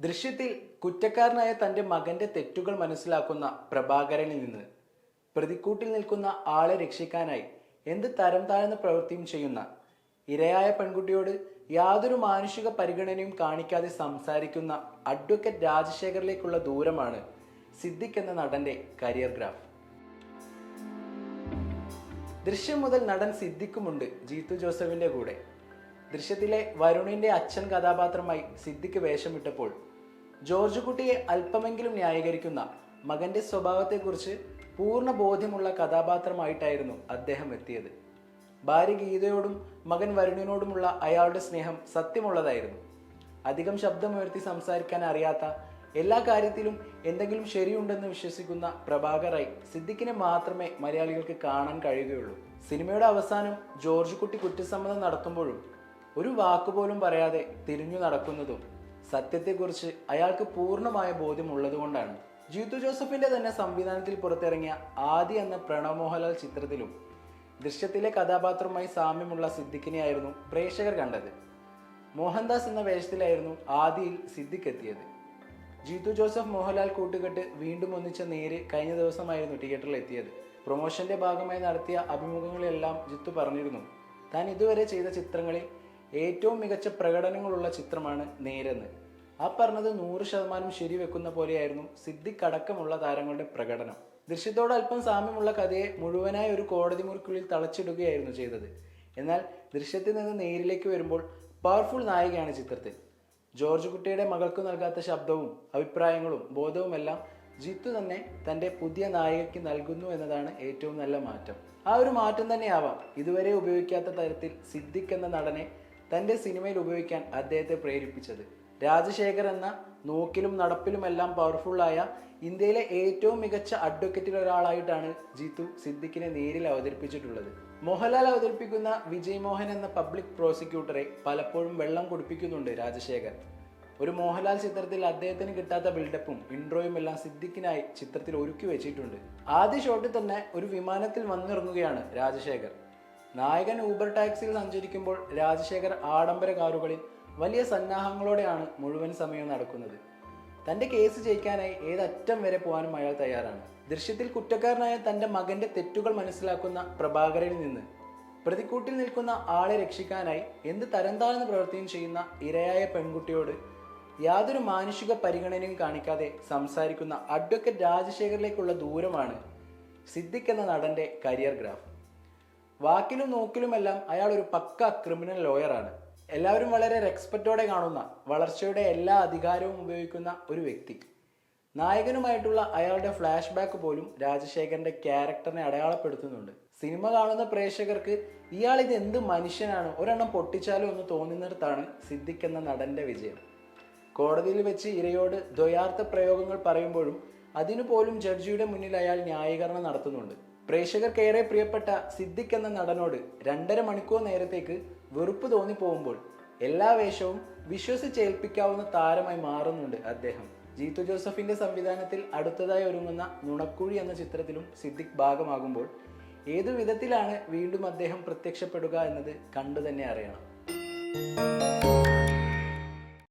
ദൃശ്യത്തിൽ കുറ്റക്കാരനായ തന്റെ മകന്റെ തെറ്റുകൾ മനസ്സിലാക്കുന്ന പ്രഭാകരനിൽ നിന്ന് പ്രതിക്കൂട്ടിൽ നിൽക്കുന്ന ആളെ രക്ഷിക്കാനായി എന്ത് തരം താഴ്ന്ന പ്രവൃത്തിയും ചെയ്യുന്ന ഇരയായ പെൺകുട്ടിയോട് യാതൊരു മാനുഷിക പരിഗണനയും കാണിക്കാതെ സംസാരിക്കുന്ന അഡ്വക്കേറ്റ് രാജശേഖറിലേക്കുള്ള ദൂരമാണ് സിദ്ദിഖ് എന്ന നടന്റെ കരിയർ ഗ്രാഫ്. ദൃശ്യം മുതൽ നടൻ സിദ്ദിഖുമുണ്ട് ജീത്തു ജോസഫിന്റെ കൂടെ. ദൃശ്യത്തിലെ വരുണിന്റെ അച്ഛൻ കഥാപാത്രമായി സിദ്ദിഖ് വേഷമിട്ടപ്പോൾ ജോർജ് കുട്ടിയെ അല്പമെങ്കിലും ന്യായീകരിക്കുന്ന മകന്റെ സ്വഭാവത്തെക്കുറിച്ച് പൂർണ ബോധ്യമുള്ള കഥാപാത്രമായിട്ടായിരുന്നു അദ്ദേഹം എത്തിയത്. ഭാര്യ ഗീതയോടും മകൻ വരുണിനോടുമുള്ള അയാളുടെ സ്നേഹം സത്യമുള്ളതായിരുന്നു. അധികം ശബ്ദമുയർത്തി സംസാരിക്കാൻ അറിയാത്ത എല്ലാ കാര്യത്തിലും എന്തെങ്കിലും ശരിയുണ്ടെന്ന് വിശ്വസിക്കുന്ന പ്രഭാകറായി സിദ്ദിഖിനെ മാത്രമേ മലയാളികൾക്ക് കാണാൻ കഴിയുകയുള്ളൂ. സിനിമയുടെ അവസാനം ജോർജ് കുട്ടി കുറ്റസമ്മതം നടത്തുമ്പോഴും ഒരു വാക്കുപോലും പറയാതെ തിരിഞ്ഞു നടക്കുന്നതും സത്യത്തെക്കുറിച്ച് അയാൾക്ക് പൂർണമായ ബോധ്യമുള്ളതുകൊണ്ടാണ് ജീത്തു ജോസഫിന്റെ തന്നെ സംവിധാനത്തിൽ പുറത്തിറങ്ങിയ ആദി എന്ന പ്രണവ് മോഹൻലാൽ ചിത്രത്തിലും ദൃശ്യത്തിലെ കഥാപാത്രവുമായി സാമ്യമുള്ള സിദ്ദിഖിനെയായിരുന്നു പ്രേക്ഷകർ കണ്ടത്. മോഹൻദാസ് എന്ന വേഷത്തിലായിരുന്നു ആദിയിൽ സിദ്ദിഖ് എത്തിയത്. ജീത്തു ജോസഫ് മോഹൻലാൽ കൂട്ടുകെട്ട് വീണ്ടും ഒന്നിച്ച നേര് കഴിഞ്ഞ ദിവസമായിരുന്നു തിയേറ്ററിൽ എത്തിയത്. പ്രൊമോഷന്റെ ഭാഗമായി നടത്തിയ അഭിമുഖങ്ങളിലെല്ലാം ജിത്തു പറഞ്ഞിരുന്നു താൻ ഇതുവരെ ചെയ്ത ചിത്രങ്ങളിൽ ഏറ്റവും മികച്ച പ്രകടനങ്ങളുള്ള ചിത്രമാണ് നേരെന്ന്. ആ പറഞ്ഞത് നൂറ് ശതമാനം ശരിവെക്കുന്ന പോലെയായിരുന്നു സിദ്ദിഖ് അടക്കമുള്ള താരങ്ങളുടെ പ്രകടനം. ദൃശ്യത്തോട് അല്പം സാമ്യമുള്ള കഥയെ മുഴുവനായി ഒരു കോടതി മുറിക്കുള്ളിൽ തളച്ചിടുകയായിരുന്നു ചെയ്തത്. എന്നാൽ ദൃശ്യത്തിൽ നിന്ന് നേരിലേക്ക് വരുമ്പോൾ പവർഫുൾ നായികയാണ് ചിത്രത്തിൽ. ജോർജ് കുട്ടിയുടെ മകൾക്ക് നൽകാത്ത ശബ്ദവും അഭിപ്രായങ്ങളും ബോധവുമെല്ലാം ജിത്തു തന്നെ തന്റെ പുതിയ നായികയ്ക്ക് നൽകുന്നു എന്നതാണ് ഏറ്റവും നല്ല മാറ്റം. ആ ഒരു മാറ്റം തന്നെയാവാം ഇതുവരെ ഉപയോഗിക്കാത്ത തരത്തിൽ സിദ്ദിഖ് എന്ന നടനെ തന്റെ സിനിമയിൽ ഉപയോഗിക്കാൻ അദ്ദേഹത്തെ പ്രേരിപ്പിച്ചത്. രാജശേഖർ എന്ന നോക്കിലും നടപ്പിലുമെല്ലാം പവർഫുള്ളായ ഇന്ത്യയിലെ ഏറ്റവും മികച്ച അഡ്വക്കറ്റിൽ ഒരാളായിട്ടാണ് ജീത്തു സിദ്ദിഖിനെ നേരിൽ അവതരിപ്പിച്ചിട്ടുള്ളത്. മോഹൻലാൽ അവതരിപ്പിക്കുന്ന വിജയ് മോഹൻ എന്ന പബ്ലിക് പ്രോസിക്യൂട്ടറെ പലപ്പോഴും വെള്ളം കുടിപ്പിക്കുന്നുണ്ട് രാജശേഖർ. ഒരു മോഹൻലാൽ ചിത്രത്തിൽ അദ്ദേഹത്തിന് കിട്ടാത്ത ബിൽഡപ്പും ഇൻട്രോയും എല്ലാം സിദ്ദിഖിനായി ചിത്രത്തിൽ ഒരുക്കി വെച്ചിട്ടുണ്ട്. ആദ്യ ഷോട്ടിൽ തന്നെ ഒരു വിമാനത്തിൽ വന്നിറങ്ങുകയാണ് രാജശേഖർ. നായകൻ ഊബർ ടാക്സിയിൽ സഞ്ചരിക്കുമ്പോൾ രാജശേഖർ ആഡംബര കാറുകളിൽ വലിയ സന്നാഹങ്ങളോടെയാണ് മുഴുവൻ സമയം നടക്കുന്നത്. തന്റെ കേസ് ജയിക്കാനായി ഏതറ്റം വരെ പോകാനും അയാൾ തയ്യാറാണ്. ദൃശ്യത്തിൽ കുറ്റക്കാരനായ തന്റെ മകന്റെ തെറ്റുകൾ മനസ്സിലാക്കുന്ന പ്രഭാകരനിൽ നിന്ന് പ്രതിക്കൂട്ടിൽ നിൽക്കുന്ന ആളെ രക്ഷിക്കാനായി എന്ത് തരംതാഴ്ന്ന പ്രവൃത്തിയും ചെയ്യുന്ന ഇരയായ പെൺകുട്ടിയോട് യാതൊരു മാനുഷിക പരിഗണനയും കാണിക്കാതെ സംസാരിക്കുന്ന അഡ്വക്കേറ്റ് രാജശേഖരിലേക്കുള്ള ദൂരമാണ് സിദ്ദിഖ് എന്ന നടന്റെ കരിയർ ഗ്രാഫ് വാക്കിലും നോക്കിലുമെല്ലാം അയാൾ ഒരു പക്ക ക്രിമിനൽ ലോയറാണ്. എല്ലാവരും വളരെ റെക്സ്പെക്റ്റോടെ കാണുന്ന വളർച്ചയുടെ എല്ലാ അധികാരവും ഉപയോഗിക്കുന്ന ഒരു വ്യക്തി. നായകനുമായിട്ടുള്ള അയാളുടെ ഫ്ലാഷ് ബാക്ക് പോലും രാജശേഖരന്റെ ക്യാരക്ടറിനെ അടയാളപ്പെടുത്തുന്നുണ്ട്. സിനിമ കാണുന്ന പ്രേക്ഷകർക്ക് ഇയാൾ ഇത് എന്ത് മനുഷ്യനാണ്? ഒരെണ്ണം പൊട്ടിച്ചാലോ എന്ന് തോന്നുന്നിടത്താണ് സിദ്ദിഖ് എന്ന നടന്റെ വിജയം. കോടതിയിൽ വെച്ച് ഇരയോട് ദ്വയാർത്ഥ പ്രയോഗങ്ങൾ പറയുമ്പോഴും അതിനു പോലും ജഡ്ജിയുടെ മുന്നിൽ അയാൾ ന്യായീകരണം നടത്തുന്നുണ്ട്. പ്രേക്ഷകർക്കേറെ പ്രിയപ്പെട്ട സിദ്ദിഖ് എന്ന നടനോട് രണ്ടര മണിക്കൂർ നേരത്തേക്ക് വെറുപ്പ് തോന്നി തോന്നിപ്പോകുമ്പോൾ എല്ലാ വേഷവും വിശ്വസിച്ചേൽപ്പിക്കാവുന്ന താരമായി മാറുന്നുണ്ട് അദ്ദേഹം. ജീത്തു ജോസഫിന്റെ സംവിധാനത്തിൽ അടുത്തതായി ഒരുങ്ങുന്ന നുണക്കുഴി എന്ന ചിത്രത്തിലും സിദ്ദിഖ് ഭാഗമാകുമ്പോൾ ഏതു വിധത്തിലാണ് വീണ്ടും അദ്ദേഹം പ്രത്യക്ഷപ്പെടുക എന്നത് കണ്ടു തന്നെ അറിയണം.